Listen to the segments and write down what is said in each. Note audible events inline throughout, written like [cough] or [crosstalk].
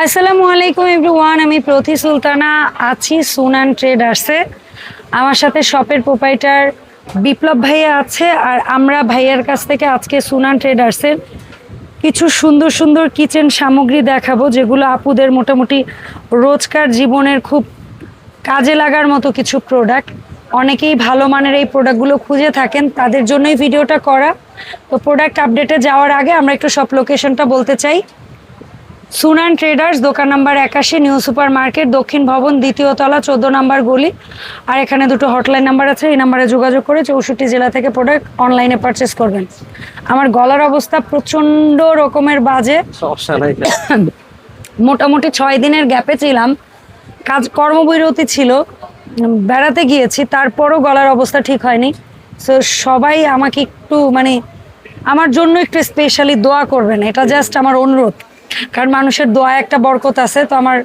আসসালামু আলাইকুম এভরিওয়ান, আমি প্রতি সুলতানা আছি সুনান ট্রেডার্সে। আমার সাথে শপের প্রোপাইটার বিপ্লব ভাইয়া আছে আর আমরা ভাইয়ার কাছ থেকে আজকে সুনান ট্রেডার্সের কিছু সুন্দর সুন্দর কিচেন সামগ্রী দেখাবো, যেগুলো আপুদের মোটামুটি রোজকার জীবনের খুব কাজে লাগার মতো কিছু প্রোডাক্ট অনেকেই ভালো মানের এই প্রোডাক্টগুলো খুঁজে থাকেন, তাদের জন্যই ভিডিওটা করা। তো প্রোডাক্ট আপডেটে যাওয়ার আগে আমরা একটু সব লোকেশনটা বলতে চাই। সুনান ট্রেডার্স দোকান নাম্বার একাশি নিউ সুপার মার্কেট দক্ষিণ ভবন দ্বিতীয় তলা চোদ্দ নাম্বার গলি। আর এখানে দুটো হটলাইন নাম্বার আছে এই নাম্বারে যোগাযোগ করে চৌষট্টি জেলা থেকে প্রোডাক্ট অনলাইনে পারচেস করবেন। আমার গলার অবস্থা প্রচণ্ড রকমের বাজে। মোটামুটি ছয় দিনের গ্যাপে ছিলাম। কাজ কর্মবিরতি ছিল বেড়াতে গিয়েছি তারপরও গলার অবস্থা ঠিক হয়নি। সো সবাই আমাকে একটু মানে আমার জন্য একটু স্পেশালি দোয়া করবেন এটা জাস্ট আমার অনুরোধ। কারণ মানুষের দোয়া একটা বরকত আছে তো আমার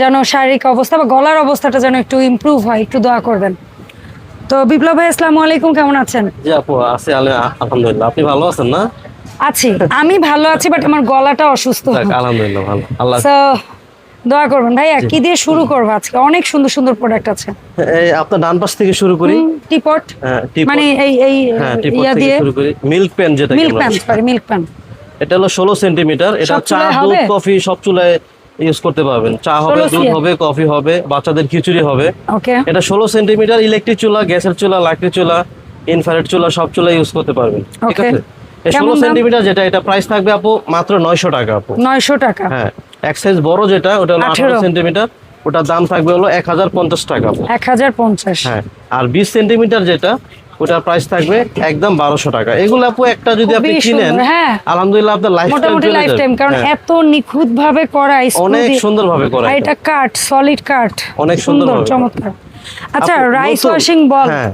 যেন শারীরিক অবস্থা বা গলার অবস্থাটা যেন একটু ইমপ্রুভ হয় একটু দোয়া করবেন। তো বিপ্লব ভাই আসসালামু আলাইকুম কেমন আছেন? জি আপু আছি আলহামদুলিল্লাহ আপনি ভালো আছেন না? আছি আমি ভালো আছি বাট আমার গলাটা অসুস্থ। আলহামদুলিল্লাহ ভালো। আল্লাহ So, দোয়া করবেন। ভাইয়া কি দিয়ে শুরু করব আজকে? অনেক সুন্দর সুন্দর প্রোডাক্ট আছে। এই আপনার ডান পাশ থেকে শুরু করি? টিপট হ্যাঁ, মানে এই এই হ্যাঁ ইয়া দিয়ে শুরু করি। মিল্ক পেন যেটা milk pan sorry milk pan এটা হলো ষোলো সেন্টিমিটার এটা চা দুধ কফি সব চুলায় ইউজ করতে পারবেন। চা হবে দুধ হবে কফি হবে বাচ্চাদের খিচুড়ি হবে। এটা ষোলো সেন্টিমিটার ইলেকট্রিক চুলা গ্যাসের চুলা লাকড়ি চুলা ইনফ্রারেড চুলা সব চুলা ইউজ করতে পারবেন। ঠিক আছে? ষোলো সেন্টিমিটার যেটা এটা প্রাইস থাকবে আপু মাত্র নয়শো টাকা আপু। নয়শো টাকা। হ্যাঁ এক সাইজ বড় যেটা ওটা হলো 18 আঠারো সেন্টিমিটার ওটার দাম থাকবে হলো এক হাজার পঞ্চাশ টাকা এক হাজার পঞ্চাশ। হ্যাঁ আর বিশ সেন্টিমিটার যেটা ওটার প্রাইস থাকবে একদম বারোশো টাকা। এগুলো আপু একটা যদি আপনি কিনেন হ্যাঁ। আলহামদুলিল্লাহ আপনার লাইফ মোটামুটি লাইফ টাইম কারণ এত নিখুঁত ভাবে করা অনেক দিয়ে- সুন্দরভাবে করা এটা। কাঠ সলিড কাঠ অনেক সুন্দর চমৎকার। আচ্ছা রাইস ওয়াশিং বল হ্যাঁ।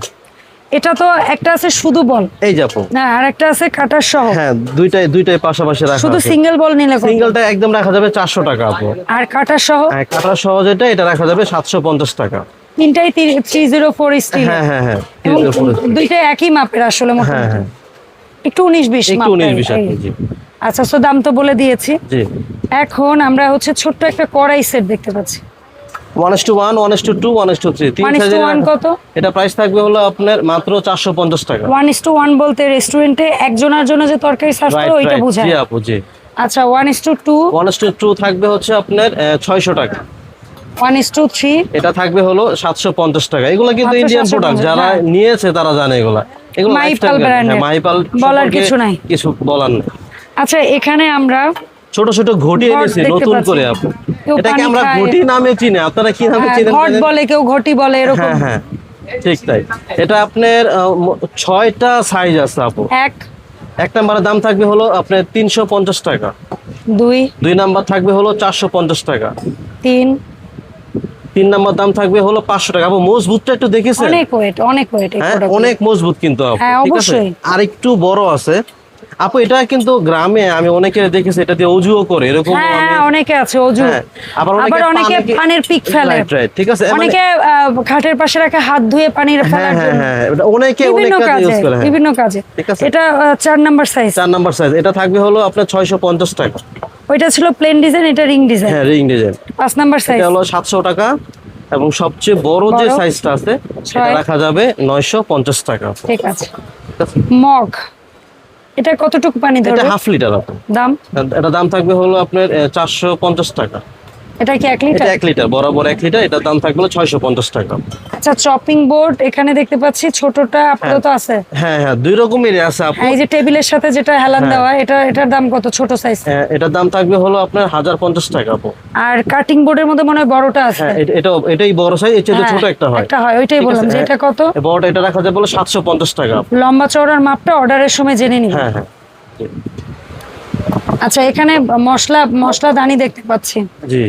এটা তো একটা আছে শুধু বল এই যে আপু। হ্যাঁ আর একটা আছে কাটার সহ। হ্যাঁ দুইটাই দুইটাই পাশাপাশি রাখা শুধু সিঙ্গেল বল নিলে? সিঙ্গেলটা একদম রাখা যাবে চারশো টাকা আপু। আর কাটার সহ? হ্যাঁ কাটার সহ যেটা এটা রাখা যাবে সাতশো পঞ্চাশ টাকা। তিনটাই থ্রি জিরো ফোর স্টিল হ্যাঁ হ্যাঁ হ্যাঁ এবং দুইটাই একই মাপের আসলে হ্যাঁ মোটামুটি। একটু উনিশ বিশ একটু উনিশ বিশ আচ্ছা সো দাম তো বলে দিয়েছি। এখন আমরা হচ্ছে ছোট্ট একটা কড়াই সেট দেখতে পাচ্ছি। One two one one two two one two three তিন কত? এটা প্রাইস থাকবে হলো আপনার মাত্র চারশো পঞ্চাশ টাকা। ওয়ান টু ওয়ান বলতে রেস্টুরেন্টে একজনের জন্য যে তরকারি সার্ভ করে ওইটা রাইট বোঝায়। জি। আচ্ছা one two two one two two থাকবে হচ্ছে আপনার ছয়শো টাকা। এটা থাকবে হলো সাতশো পঞ্চাশ টাকা। এগুলো কিন্তু ইন্ডিয়ান প্রোডাক্ট যারা হ্যাঁ। নিয়েছে তারা জানে এগুলা। এগুলো মাইপাল। হ্যাঁ, মাইপাল বলার কিছু নাই। কিছু বলার নেই। আচ্ছা এখানে আমরা ছোট ছোট ঘটি এনেছি নতুন করে আপু এটাকে আমরা ঘটি নামে চিনি আপনারা কি নামে হ্যাঁ, চিনেন ঘট বলে কেউ ঘটি বলে এরকম। হ্যাঁ ঠিক তাই। এটা আপনার ছয়টা সাইজ আছে আপু। এক। এক নাম্বারের দাম থাকবে হলো আপনার তিনশো পঞ্চাশ টাকা। দুই। দুই নাম্বার থাকবে হলো চারশো পঞ্চাশ টাকা। তিন। তিন নাম্বার দাম থাকবে হলো পাঁচশো টাকা। আপু মজবুতটা একটু দেখেছেন? অনেক ওয়েট অনেক ওয়েট এই হ্যাঁ অনেক মজবুত কিন্তু হ্যাঁ, অবশ্যই। আর একটু বড় আছে। আপু এটা কিন্তু গ্রামে আমি অনেকে দেখেছি এটা দিয়ে অজুও করে এরকম হ্যাঁ অনেকে আছে অজু। আবার অনেকে পানির পিক ফেলে। ঠিক আছে, মানে- অনেকে পাশে রাখে হাত ধুয়ে পানির হ্যাঁ ফেলার হ্যাঁ জন্য। হ্যাঁ অনেকে অনেক কাজে কাজে ইউজ করে। বিভিন্ন কাজে। এটা আহ, চার নাম্বার সাইজ চার নাম্বার সাইজ এটা থাকবে হলো আপনার ছয়শো পঞ্চাশ টাকা। ওইটা ছিল প্লেন ডিজাইন এটা রিং ডিজাইন হ্যাঁ রিং ডিজাইন পাঁচ নাম্বার সাইজ এটা হলো সাতশো টাকা এবং সবচেয়ে বড় যে সাইজটা আছে সেটা। রাখা যাবে নয়শো পঞ্চাশ টাকা। ঠিক আছে। মগ। এটা কতটুকু পানি এটা হাফ লিটার দাম? এটা দাম থাকবে হলো আপনার চারশো পঞ্চাশ টাকা। এটা কি এক লিটার? এটা এক লিটার বরাবর এক লিটার এটার দাম থাকবে হলো ছয়শো পঞ্চাশ টাকা। আচ্ছা চপিং বোর্ড এখানে দেখতে পাচ্ছি ছোটটা আপাতত আছে। হ্যাঁ হ্যাঁ দুই রকমেরই আছে আপু। হ্যাঁ, এই যে টেবিলের সাথে যেটা হেলান হ্যাঁ। দেওয়া এটা এটার দাম কত ছোট সাইজ হ্যাঁ, এটার দাম থাকবে হলো আপনার হাজার পঞ্চাশ টাকা আপু। আর কাটিং বোর্ডের মধ্যে মনে হয় বড়টা আছে। হ্যাঁ এটা- এটা এটাই বড় সাইজ এর চেয়ে হ্যাঁ, ছোট একটা হয়। একটা হয় ওইটাই বললাম যে হ্যাঁ। এটা কত? বড়টা এটা রাখা হলো সাতশো পঞ্চাশ টাকা আপু। লম্বা চওড়ার মাপটা অর্ডারের সময় জেনে নিব হ্যাঁ হ্যাঁ। আচ্ছা এখানে মশলা মশলা দানি দেখতে পাচ্ছি। জি।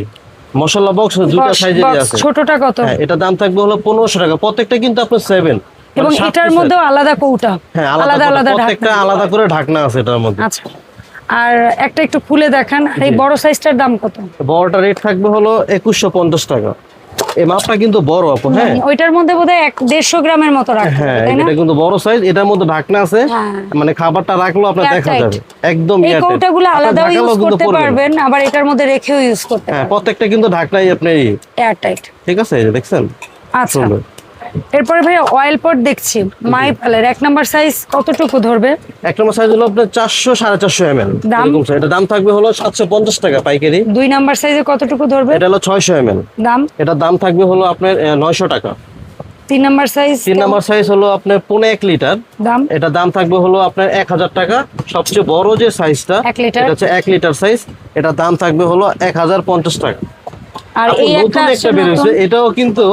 মশলা বক্স দুটো সাইজের আছে। ছোটটা কত? হ্যাঁ এটা দাম থাকবে হলো 1500 টাকা। প্রত্যেকটা কিন্তু আপনার 7 এবং এটার মধ্যে আলাদা কৌটা। হ্যাঁ আলাদা আলাদা প্রত্যেকটা আলাদা করে ঢাকনা আছে এটার মধ্যে। আচ্ছা। আর একটা একটু খুলে দেখান আর এই বড় সাইজটার দাম কত? বড়টা রেট থাকবে হলো একুশশো পঞ্চাশ টাকা। এই মাপটা কিন্তু বড় আপু হ্যাঁ? ওইটার মধ্যে বোধহয় এক দেড়শো গ্রামের মতো রাখতে হ্যাঁ এটা কিন্তু বড় সাইজ এটার মধ্যে ঢাকনা আছে। হ্যাঁ। মানে খাবারটা রাখলেও আপনার দেখা যাবে। একদম এই। কৌটাগুলো আলাদাও ইউজ করতে পারবেন আবার এটার মধ্যে রেখেও ইউজ করতে হ্যাঁ পারবেন। প্রত্যেকটা কিন্তু ঢাকনাই আপনি এয়ার টাইট ঠিক আছে এই দেখছেন? আচ্ছা। এরপরে ভাই অয়েল পট দেখছি মাই পালের এক নাম্বার সাইজ কতটুকু ধরবে? এক নম্বর সাইজ হলো আপনার চারশো সাড়ে চারশো এম এল দাম? এটা দাম থাকবে হলো সাতশো পঞ্চাশ টাকা পাইকারি। দুই নাম্বার সাইজে কতটুকু ধরবে? এটা হলো ছয়শো এম দাম? এটার দাম থাকবে হলো আপনার নয়শো টাকা। তিন নাম্বার সাইজ তিন নম্বর সাইজ হলো আপনার পৌনে এক লিটার। দাম? এটা দাম থাকবে হলো আপনার এক হাজার টাকা। সবচেয়ে বড় যে সাইজটা? এটা হচ্ছে এক লিটার সাইজ এটা দাম থাকবে হলো এক হাজার পঞ্চাশ টাকা। আর এই একটা নতুন একটা বেরোছে এটাও কিন্তু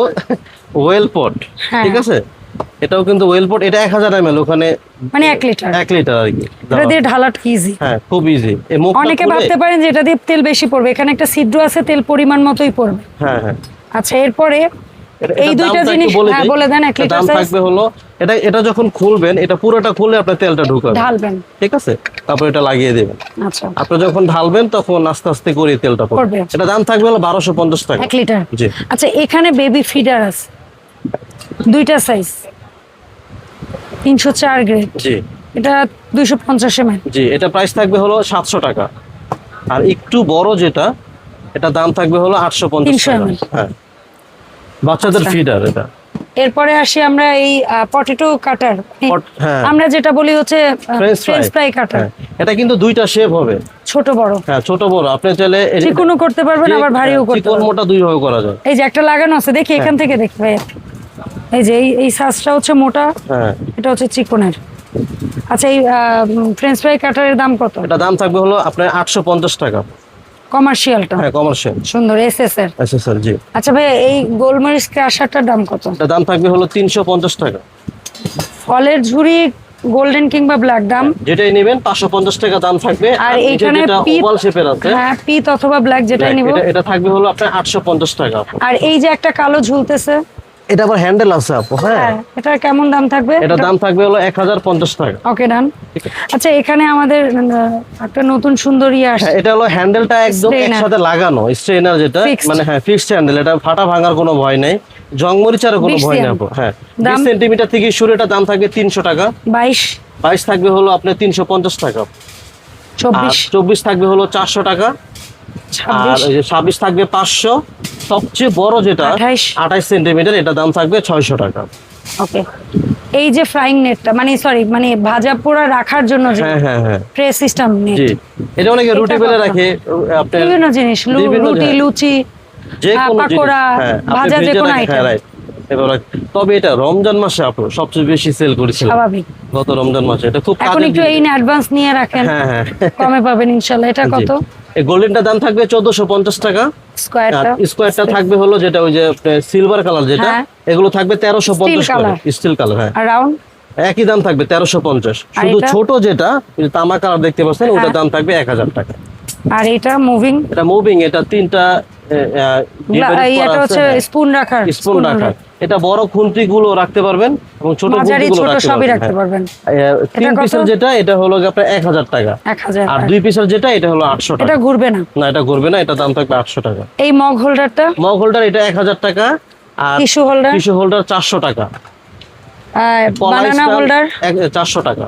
ওয়েল পট হ্যাঁ। ঠিক আছে? এটাও কিন্তু ওয়েল পট এটা এক হাজার এম ওখানে মানে এক লিটার। এক লিটার আর কি। এটা দিয়ে ঢালাটা ইজি হ্যাঁ খুব ইজি অনেকে ভাবতে পারেন যে এটা দিয়ে তেল বেশি পড়বে। এখানে একটা ছিদ্র আছে তেল পরিমাণ মতোই পড়বে। হ্যাঁ হ্যাঁ। আচ্ছা এরপরে এই দুইটা জিনিস হ্যাঁ বলে দেন এক লিটার দাম সাইজ থাকবে হলো এটা এটা যখন খুলবেন এটা পুরোটা খুলে আপনার তেলটা ঢুকাবেন। ঢালবেন। ঠিক আছে? তারপর এটা লাগিয়ে দেবেন। আচ্ছা। আপনি যখন ঢালবেন তখন আস্তে আস্তে করে তেলটা পড়বে। এটা দাম থাকবে হলো বারোশো পঞ্চাশ টাকা। এক লিটার। জি। আচ্ছা এখানে বেবি ফিডার আছে। দুইটা সাইজ তিনশো চার গ্রেড জি। এটা দুইশো পঞ্চাশ এম জি এটা প্রাইস থাকবে হলো সাতশো টাকা। আর একটু বড় যেটা এটা দাম থাকবে হলো আটশো পঞ্চাশ 300 টাকা। হ্যাঁ। বাচ্চাদের আচ্ছা। ফিডার এটা। এরপরে আসি আমরা এই পটেটো কাটার হ্যাঁ। আমরা যেটা বলি হচ্ছে ফ্রেঞ্চ ফ্রাই কাটার হ্যাঁ। এটা কিন্তু দুইটা শেপ হবে। ছোট বড়। হ্যাঁ ছোট বড়। আপনি চাইলে চিকনও করতে পারবেন আবার ভারীও হ্যাঁ, করতে পারবেন। মোটা দুই ভাবে করা যায়। এই যে একটা লাগানো আছে দেখি এখান থেকে দেখি ভাই এই যে এই সাজটা হচ্ছে মোটা হ্যাঁ। এটা হচ্ছে চিকনের। আচ্ছা এই ফ্রেঞ্চ ফ্রাই কাটারের দাম কত? এটা দাম থাকবে হলো আপনার আটশো পঞ্চাশ টাকা। কমার্শিয়ালটা হ্যাঁ কমার্শিয়াল সুন্দর এস এস আচ্ছা স্যার জি। আচ্ছা ভাই এই গোলমরিচ ক্রাশারটার দাম কত? এটা দাম থাকবে হলো তিনশো পঞ্চাশ টাকা। ফলের ঝুড়ি গোল্ডেন কিংবা ব্ল্যাক দাম? যেটাই নেবেন পাঁচশো পঞ্চাশ টাকা দাম থাকবে। আর নিচে এইখানে ওভাল শেপের আছে। হ্যাঁ পিত অথবা ব্ল্যাক যেটাই নিব। এটা থাকবে হলো আপনার আটশো পঞ্চাশ টাকা। আর এই যে একটা কালো ঝুলতেছে এটা আবার হ্যান্ডেল আছে আপু হ্যাঁ? হ্যাঁ এটার কেমন দাম থাকবে? এটার দাম থাকবে হলো এক হাজার পঞ্চাশ টাকা। ওকে ডান আচ্ছা এখানে আমাদের একটা নতুন সুন্দর ইয়ে আসছে। হ্যাঁ এটা হলো হ্যান্ডেলটা একদম একসাথে লাগানো স্ট্রেনার যেটা মানে হ্যাঁ ফিক্সড হ্যান্ডেল এটা ফাটা ভাঙার কোনো ভয় নেই। জং কোনো ভয় নেই আপু হ্যাঁ। দাম? বিশ সেন্টিমিটার থেকে শুরু এটা দাম থাকবে তিনশো টাকা। বাইশ। বাইশ থাকবে হলো আপনার তিনশো পঞ্চাশ টাকা। আর চব্বিশ চব্বিশ থাকবে হলো চারশো টাকা। আর ওই যে ছাব্বিশ থাকবে পাঁচশো। সবচেয়ে বড় যেটা আঠাইশ। আঠাইশ সেন্টিমিটার এটা দাম থাকবে ছয়শো টাকা। ওকে। এই যে ফ্রাইং নেটটা মানে সরি মানে ভাজা পোড়া রাখার জন্য যে হ্যাঁ হ্যাঁ হ্যাঁ। Press system net. জি। এটা অনেকে রুটি বেলে রাখে আপনার বিভিন্ন জিনিস রুটি। লুচি যে কোনো পাকোড়া, ভাজা যে কোনো। এবার তবে এটা রমজান মাসে আপু সবচেয়ে বেশি সেল করেছিল স্বাভাবিক। গত রমজান মাসে এটা খুব এখন একটু এই অ্যাডভান্স নিয়ে রাখেন। হ্যাঁ হ্যাঁ। কমে পাবেন ইনশাল্লাহ। এটা কত। এই গোল্ডেনটার দাম থাকবে চোদ্দশো পঞ্চাশ টাকা। আর স্কোয়ারটা স্কোয়ারটা থাকবে হলো যেটা ওই যে সিলভার কালার যেটা হ্যাঁ। এগুলো থাকবে তেরোশো পঞ্চাশ স্টিল কালার হ্যাঁ। রাউন্ড একই দাম থাকবে তেরোশো পঞ্চাশ। শুধু ছোট যেটা তামা কালার দেখতে পাচ্ছেন ওটার হ্যাঁ। দাম থাকবে এক হাজার টাকা। আর এটা মুভিং এটা মুভিং এটা তিনটা এটা হচ্ছে স্পুন রাখার স্পুন রাখার। এটা বড় খুন্তি গুলো রাখতে পারবেন এবং ছোট খুন্তি গুলো রাখতে পারবেন। রাখতে হ্যাঁ। তিন পিসের যেটা এটা হলো আপনার এক হাজার টাকা। আর দুই পিসের যেটা এটা হলো আটশো এটা ঘুরবে না। না এটা করবে না এটা দাম থাকবে আটশো টাকা। এই মগ হোল্ডারটা মগ হোল্ডার এটা এক হাজার টাকা। আর টিস্যু হোল্ডার টিস্যু হোল্ডার চারশো টাকা। বানানা হোল্ডার চারশো টাকা।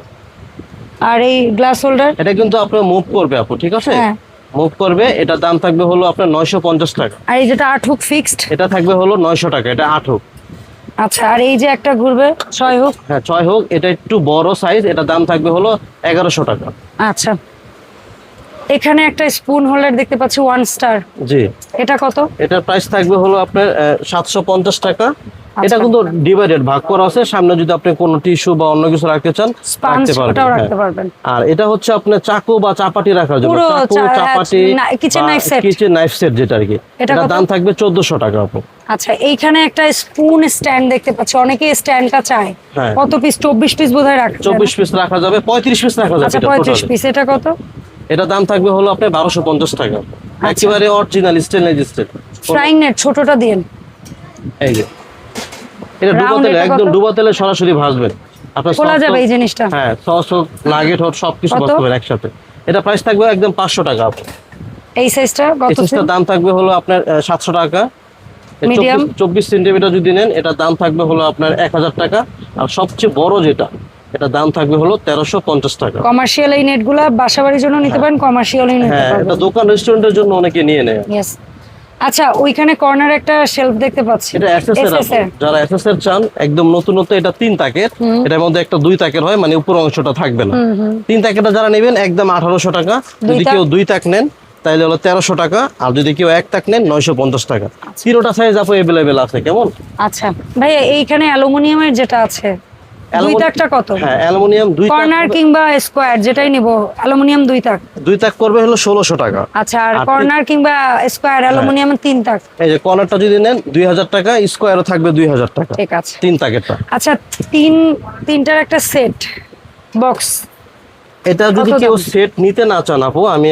আর এই গ্লাস হোল্ডার এটা কিন্তু আপনার মুভ করবে আপু ঠিক আছে? হ্যাঁ। মুভ করবে এটা দাম থাকবে হলো আপনার নয়শো পঞ্চাশ টাকা। আর এই যেটা আট হুক ফিক্সড এটা থাকবে হলো নয়শো টাকা এটা আট হোক আচ্ছা আর এই যে একটা ঘুরবে ছয় হোক হ্যাঁ ছয় হোক এটা একটু বড় সাইজ এটা দাম থাকবে হলো এগারোশো টাকা। আচ্ছা। এখানে একটা স্পুন হোল্ডার দেখতে পাচ্ছি ওয়ান স্টার জি। এটা কত? এটার প্রাইস থাকবে হলো আপনার সাতশো পঞ্চাশ টাকা। এটা কিন্তু ডিভাইডেড ভাগ করা আছে সামনে যদি আপনি কোনো টিস্যু বা অন্য কিছু রাখতে চান রাখতে পারবেন হ্যাঁ। রাখতে পারবেন। আর এটা হচ্ছে আপনার চাকু বা চাপাটি রাখার জন্য। চাকু চাপাটি না- kitchen knife set। Kitchen knife set যেটা আর কি। এটা দাম থাকবে চোদ্দশো টাকা আপু। আচ্ছা এইখানে একটা স্পুন স্ট্যান্ড দেখতে পাচ্ছি। অনেকে স্ট্যান্ডটা চায়। হ্যাঁ। কত পিস চব্বিশ পিস বোধহয় রাখা যায় না? চব্বিশ পিস রাখা যাবে পঁয়ত্রিশ পিস রাখা যাবে আচ্ছা এটা পঁয়ত্রিশ টোটালি পিস এটা কত? এটা দাম থাকবে হলো আপনার বারোশো পঞ্চাশ টাকা। আচ্ছা। একেবারে original stainless steel frying net ছোটটা দিন এই যে। এটা ডুবা তেলে একদম? ডুবা তেলে সরাসরি ভাজবেন আপনার খোলা যাবে এই জিনিসটা। হ্যাঁ সস হোক নাগেট হোক সবকিছু কত? একসাথে। এটা প্রাইস থাকবে একদম পাঁচশো টাকা। এই সাইজটা কত এসএসটার দাম থাকবে হলো আপনার সাতশো টাকা। Medium? চব্বিশ সেন্টিমিটার যদি নেন এটা দাম থাকবে হলো আপনার এক হাজার টাকা। আর সবচেয়ে বড় যেটা এটা দাম থাকবে হলো তেরোশো পঞ্চাশ টাকা। কমার্শিয়াল এই নেটগুলো বাসাবাড়ির জন্য নিতে পারেন কমার্শিয়ালই নিতে হ্যাঁ এটা দোকান রেস্টুরেন্টের জন্য অনেকে নিয়ে নেয়। আচ্ছা ওইখানে কর্নার একটা শেলফ দেখতে পাচ্ছি। এটা এসএস এর যারা এসএস এর চান একদম নতুন নতুন এটা তিন তাকের। এটার মধ্যে একটা দুই তাকের হয় মানে উপর অংশটা থাকবে না। তিন তাকেরটা যারা নেবেন একদম আঠারোশো টাকা। যদি কেউ দুই তাক নেন তাহলে হলো তেরোশো টাকা। আর যদি কেউ এক তাক নেন নয়শো পঞ্চাশ টাকা। তিনোটা সাইজ আপু এভেলেবেল আছে কেমন? আচ্ছা। ভাইয়া এইখানে অ্যালুমিনিয়ামের যেটা আছে দুই তাকটা কত? হ্যাঁ অ্যালুমিনিয়াম দুই কর্নার কিংবা স্কোয়ার যেটাই নিব অ্যালুমিনিয়াম দুই তাক। দুই তাক করবে হলো ষোলোশো টাকা। আচ্ছা আর হ্যাঁ। কর্নার কিংবা স্কোয়ার অ্যালুমিনিয়াম তিন তাক। এই যে কর্নারটা যদি নেন দুই হাজার টাকা স্কোয়ারও থাকবে দুই হাজার টাকা। ঠিক আছে। তিন তাকেরটা। আচ্ছা তিন তিনটার একটা সেট বক্স। এটা যদি কেউ সেট নিতে না চান আপু আমি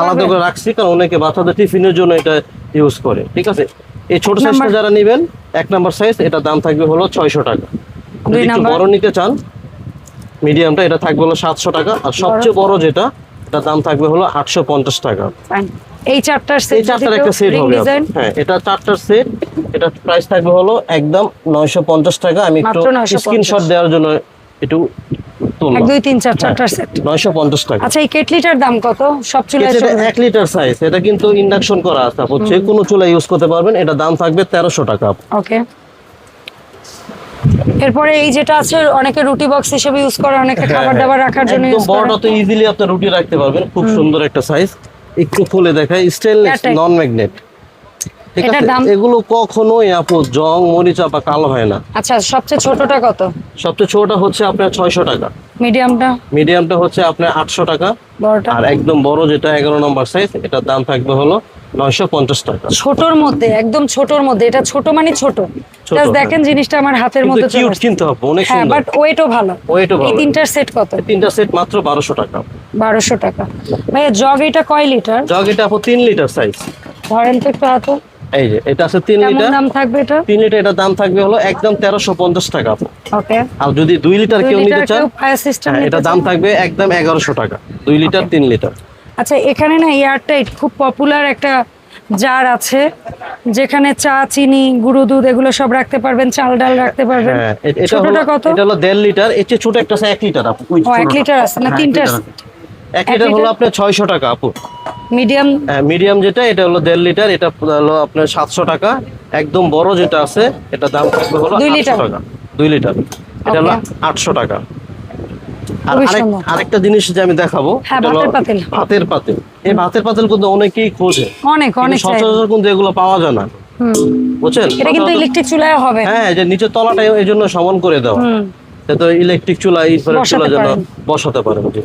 আলাদা করে রাখছি কারণ অনেকে বাচ্চাদের টিফিনের জন্য এটা ইউজ করে ঠিক আছে? এই ছোট সাইজটা যারা নেবেন এক নাম্বার সাইজ এটা দাম থাকবে হলো ছয়শো টাকা। যদি একটু নাম্বার? বড় নিতে চান মিডিয়ামটা এটা থাকবে হলো সাতশো টাকা। আর সবচেয়ে বড় যেটা এটা দাম থাকবে হলো আটশো পঞ্চাশ টাকা। এই চারটার এই সেট চারটার একটা সেট হবে হ্যাঁ এটা চারটার সেট এটা প্রাইস থাকবে হলো একদম নয়শো পঞ্চাশ টাকা। আমি একটু স্ক্রিনশট দেওয়ার জন্য একটু এক দুই তিন চার চারটার সেট নয়শো পঞ্চাশ টাকা। আচ্ছা এই কেটলিটার দাম কত? সব চুলায় চলবে? এক লিটার সাইজ এটা কিন্তু ইন্ডাকশন করা আছে। যে কোনো চুলা ইউজ করতে পারবেন। এটা দাম থাকবে তেরোশো টাকা। ওকে এরপরে এই যেটা আছে অনেকে রুটি বক্স হিসেবে ইউজ করে অনেকে খাবার দাবার রাখার জন্য হ্যাঁ, একদম ইউজ করে। বড়টা তো ইজিলি আপনি রুটি রাখতে পারবেন। খুব সুন্দর একটা সাইজ একটু খুলে দেখাই স্টেনলেস নন ম্যাগনেট ঠিক আছে? এগুলো কখনোই আপু জং মরিচা বা কালো হয় না। আচ্ছা সবচেয়ে ছোটটা কত? সবচেয়ে ছোটটা হচ্ছে আপনার ছয়শো টাকা। মিডিয়ামটা? মিডিয়ামটা হচ্ছে আপনার আটশো টাকা। বড়টা? আর একদম বড় যেটা এগারো নম্বর সাইজ এটার দাম থাকবে হলো নয়শো পঞ্চাশ টাকা। ছোটর মধ্যে একদম ছোটর মধ্যে এটা ছোট মানে ছোট। Just হ্যাঁ। দেখেন জিনিসটা আমার হাতের মধ্যে চলে কিউট। কিনতে হবে অনেক হ্যাঁ সুন্দর। বাট ওয়েটও ভালো। ওয়েটও এই তিনটার সেট কত? তিনটা সেট মাত্র বারোশো টাকা। বারোশো টাকা। ভাইয়া জগ এটা কয় লিটার জগ এটা আপু তিন লিটার সাইজ ধরেন তো একটু হাতে এই যে এটা আছে তিন কেমন লিটার দাম থাকবে এটা? তিন লিটার এটার দাম থাকবে হলো একদম তেরোশো পঞ্চাশ টাকা আপু। ওকে। আর যদি দুই লিটার দুই কেউ নিতে চান হ্যাঁ, এটা দাম থাকবে একদম এগারোশো টাকা। দুই লিটার তিন লিটার আচ্ছা এখানে না এয়ারটাইট খুব পপুলার একটা জার আছে যেখানে চা চিনি গুঁড়ো দুধ এগুলো সব রাখতে পারবেন চাল ডাল রাখতে পারবেন। হ্যাঁ এটা ছোটটা কত? এটা হলো দেড় লিটার এর চেয়ে ছোট একটা আছে এক লিটার আপু। ওই ও, এক ছোটটা। লিটার আছে না হ্যাঁ, তিনটা লিটার। এক লিটার হলো আপনার ছয়শো টাকা আপু। মিডিয়াম? মিডিয়াম যেটা এটা হলো দেড় লিটার এটা হলো আপনার সাতশো টাকা। একদম বড় যেটা আছে এটা দাম থাকবে হলো দুই 800 লিটার? টাকা। দুই লিটার। এটা হলো Okay. আটশো টাকা। আর আরেকটা জিনিস যে আমি দেখাবো হ্যাঁ, ভাতের পাতিল। এই ভাতের পাতিল কিন্তু অনেকেই খোঁজে। অনেক অনেক সচরাচর কিন্তু এগুলো পাওয়া যায় না। হুম। বুঝছেন? এটা কিন্তু ইলেকট্রিক চুলায় হবে। হ্যাঁ যে তলাটা এই জন্য সমান করে দেওয়া। যাতে ইলেকট্রিক চুলা ইনফ্রারেড চুলা যেন বসাতে পারেন জি।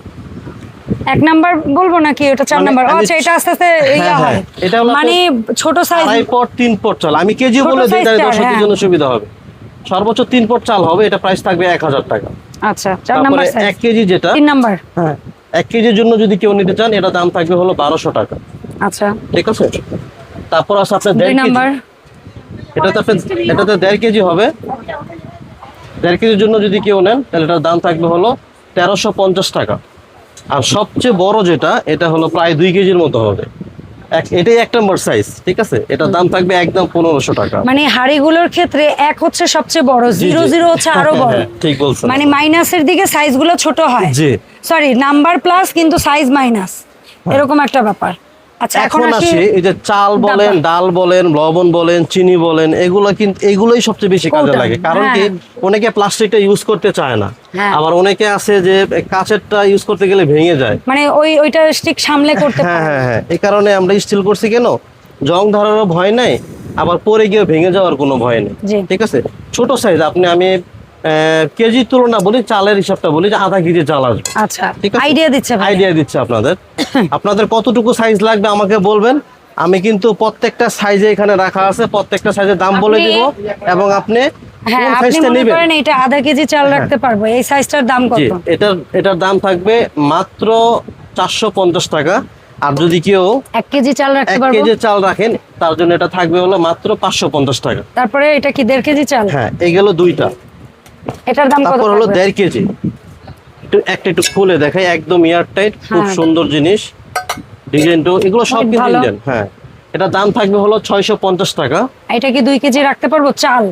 এক নাম্বার বলব নাকি? ওটা চার মানে নাম্বার। আচ্ছা এটা আস্তে আস্তে ইয়া হ্যাঁ, হয়। এটা মানে ছোট সাইজ আড়াই পট তিন পট চাল। আমি কেজি বলে দিই তাহলে দর্শকদের। জন্য সুবিধা হবে। সর্বোচ্চ তিন পট চাল হবে এটা প্রাইস থাকবে এক হাজার টাকা। আচ্ছা চার নাম্বার কেজি যেটা তিন নাম্বার। হ্যাঁ কেজির জন্য যদি কেউ নিতে চান এটা দাম থাকবে হলো টাকা। আচ্ছা। ঠিক আছে? তারপর আছে আপনার কেজি। নাম্বার। হবে। কেজির জন্য যদি কেউ নেন তাহলে এটার দাম থাকবে হলো তেরোশো পঞ্চাশ টাকা। আর সবচেয়ে বড় যেটা এটা হলো প্রায় দুই কেজির মতো হবে। এটাই এক নম্বর সাইজ ঠিক আছে? এটার দাম থাকবে একদম পনেরোশো টাকা। মানে হাড়িগুলোর ক্ষেত্রে এক হচ্ছে সবচেয়ে বড় জিরো জিরো হচ্ছে আরও বড়। হ্যাঁ, ঠিক বলছেন। মানে মাইনাসের দিকে সাইজগুলো ছোট হয়। জি। সরি নাম্বার প্লাস কিন্তু সাইজ মাইনাস এরকম একটা ব্যাপার। আচ্ছা এখন আসি এই যে চাল বলেন ডাল বলেন লবণ বলেন চিনি বলেন এগুলো কিন্তু এগুলোই সবচেয়ে বেশি কাজে লাগে। কারণ কি হ্যাঁ। অনেকে প্লাস্টিকটা ইউজ করতে চায় না। হ্যাঁ। আবার অনেকে আছে যে কাঁচেরটা ইউজ করতে গেলে ভেঙে যায়। মানে ওই ওইটা স্টিক সামলে করতে হ্যাঁ হ্যাঁ হ্যাঁ। এই কারণে আমরা স্টিল করছি কেন? জং ধরারও ভয় নাই আবার পরে গিয়ে ভেঙে যাওয়ার কোনো ভয় নেই। ঠিক আছে? ছোট সাইজ আপনি আমি কেজির তুলনা বলি চালের হিসাবটা বলি যে আধা কেজি চাল আসবে। আচ্ছা আইডিয়া দিচ্ছে ভাই আইডিয়া দিচ্ছে আপনাদের। [coughs] আপনাদের কতটুকু সাইজ লাগবে আমাকে বলবেন? আমি কিন্তু প্রত্যেকটা সাইজে এখানে রাখা আছে প্রত্যেকটা সাইজের দাম বলে দিব এবং আপনি হ্যাঁ আপনি মনে করেন এটা আধা কেজি চাল রাখতে পারব এই সাইজটার দাম কত? এটার এটার দাম থাকবে মাত্র চারশো পঞ্চাশ টাকা। আর যদি কেউ এক কেজি চাল রাখতে পারব? কেজি চাল রাখেন তার জন্য এটা থাকবে হলো মাত্র পাঁচশো পঞ্চাশ টাকা। তারপরে এটা কি দেড় কেজি চাল? হ্যাঁ এই গেল দুইটা। এটার দাম কত হলো থাকবে? দেড় কেজি। একটু একটা একটু খুলে দেখাই একদম এয়ার টাইট খুব হ্যাঁ। সুন্দর জিনিস। ডিজাইনটা এগুলো সব কিন্তু ইন্ডিয়ান হ্যাঁ। এটার দাম থাকবে হলো ছয়শো পঞ্চাশ টাকা। এটা কি দুই কেজি রাখতে পারব? চাল?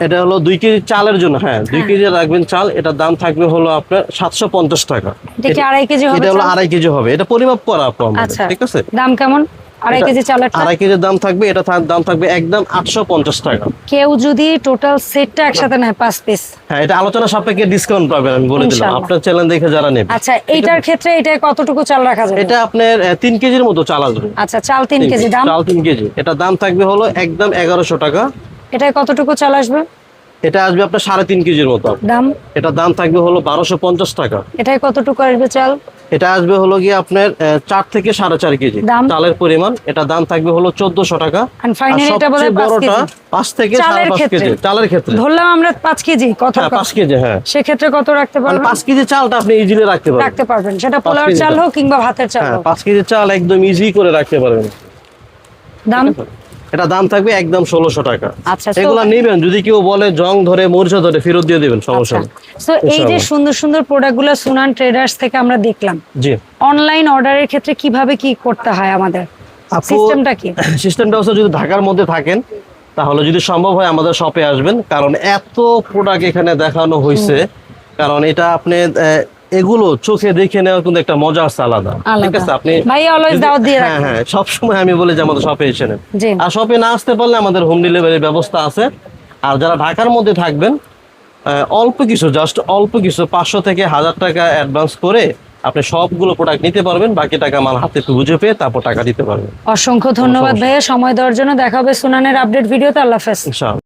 এটা হলো দুই কেজি চালের জন্য হ্যাঁ দুই কেজি রাখবেন চাল এটার দাম থাকবে হলো আপনার সাতশো পঞ্চাশ টাকা। এটা কি আড়াই কেজি হবে এটা হলো চাল? আড়াই কেজি হবে এটা পরিমাপ করা আপু আচ্ছা। ঠিক আছে? দাম কেমন? আড়াই এটা কেজি চালের আড়াই কেজির দাম থাকবে এটা দাম থাকবে একদম আটশো পঞ্চাশ টাকা। কেউ যদি টোটাল সেটটা একসাথে নেয় পাঁচ পিস হ্যাঁ এটা আলোচনা সাপেক্ষে ডিসকাউন্ট পাবেন আমি বলে দিলাম। আপনার চ্যানেল দেখে যারা নেবে। আচ্ছা এইটার ক্ষেত্রে এটা কতটুকু চাল রাখা যাবে? এটা আপনার তিন কেজির মতো চাল আসবে। আচ্ছা চাল তিন কেজি দাম? চাল তিন কেজি। এটা দাম থাকবে হলো একদম এগারোশো টাকা। এটায় কতটুকু চাল আসবে? এটা আসবে আপনার সাড়ে তিন কেজির মতো। দাম? এটা দাম থাকবে হলো বারোশো পঞ্চাশ টাকা। এটায় কতটুকু আসবে চাল? এটা আসবে হলো গিয়ে আপনার চার থেকে সাড়ে চার কেজি। চালের পরিমাণ এটা দাম থাকবে হলো চোদ্দশো টাকা। পাঁচ বড়টা পাঁচ থেকে সাড়ে চালের পাঁচ ক্ষেত্রে? কেজি চালের ক্ষেত্রে। ধরলাম আমরা পাঁচ কেজি কত হ্যাঁ পাঁচ কেজি হ্যাঁ। সেক্ষেত্রে কত রাখতে পারবেন? পাঁচ কেজি চালটা আপনি ইজিলি রাখতে পারবেন। রাখতে পারবেন। সেটা পোলার চাল। চাল। হোক কিংবা ভাতের চাল হ্যাঁ পাঁচ কেজি চাল একদম ইজি করে রাখতে পারবেন। দাম? এটা দাম থাকবে একদম ষোলোশো টাকা। আচ্ছা এগুলা নেবেন যদি কেউ বলে জং ধরে মরিচা ধরে ফেরত দিয়ে দিবেন সমস্যা তো এই যে। সুন্দর সুন্দর প্রোডাক্টগুলো সুনান ট্রেডার্স থেকে আমরা দেখলাম। জি। অনলাইন অর্ডারের ক্ষেত্রে কীভাবে কি করতে হয় আমাদের? সিস্টেমটা কি? [coughs] সিস্টেমটা হচ্ছে যদি ঢাকার মধ্যে থাকেন তাহলে যদি সম্ভব হয় আমাদের শপে আসবেন কারণ এত প্রোডাক্ট এখানে দেখানো হয়েছে কারণ এটা আপনি এগুলো চোখে দেখে নেওয়া কিন্তু একটা মজা আছে আলাদা। ঠিক আছে আপনি ভাইয়া অলওয়েজ দাওয়াত দিয়ে হ্যাঁ রাখেন। হ্যাঁ সবসময় আমি বলি যে আমাদের শপে এসে নেন। জি। আর শপে না আসতে পারলে আমাদের হোম ডেলিভারির ব্যবস্থা আছে। আর যারা ঢাকার মধ্যে থাকবেন অল্প কিছু জাস্ট অল্প কিছু পাঁচশো থেকে হাজার টাকা অ্যাডভান্স করে আপনি সবগুলো প্রোডাক্ট নিতে পারবেন। বাকি টাকা মাল হাতে একটু বুঝে পেয়ে তারপর টাকা দিতে পারবেন। অসংখ্য ধন্যবাদ ভাইয়া। সময় দেওয়ার জন্য দেখা হবে সুনানের আপডেট ভিডিওতে আল্লাহ হাফেজ। ইনশাআল্লাহ।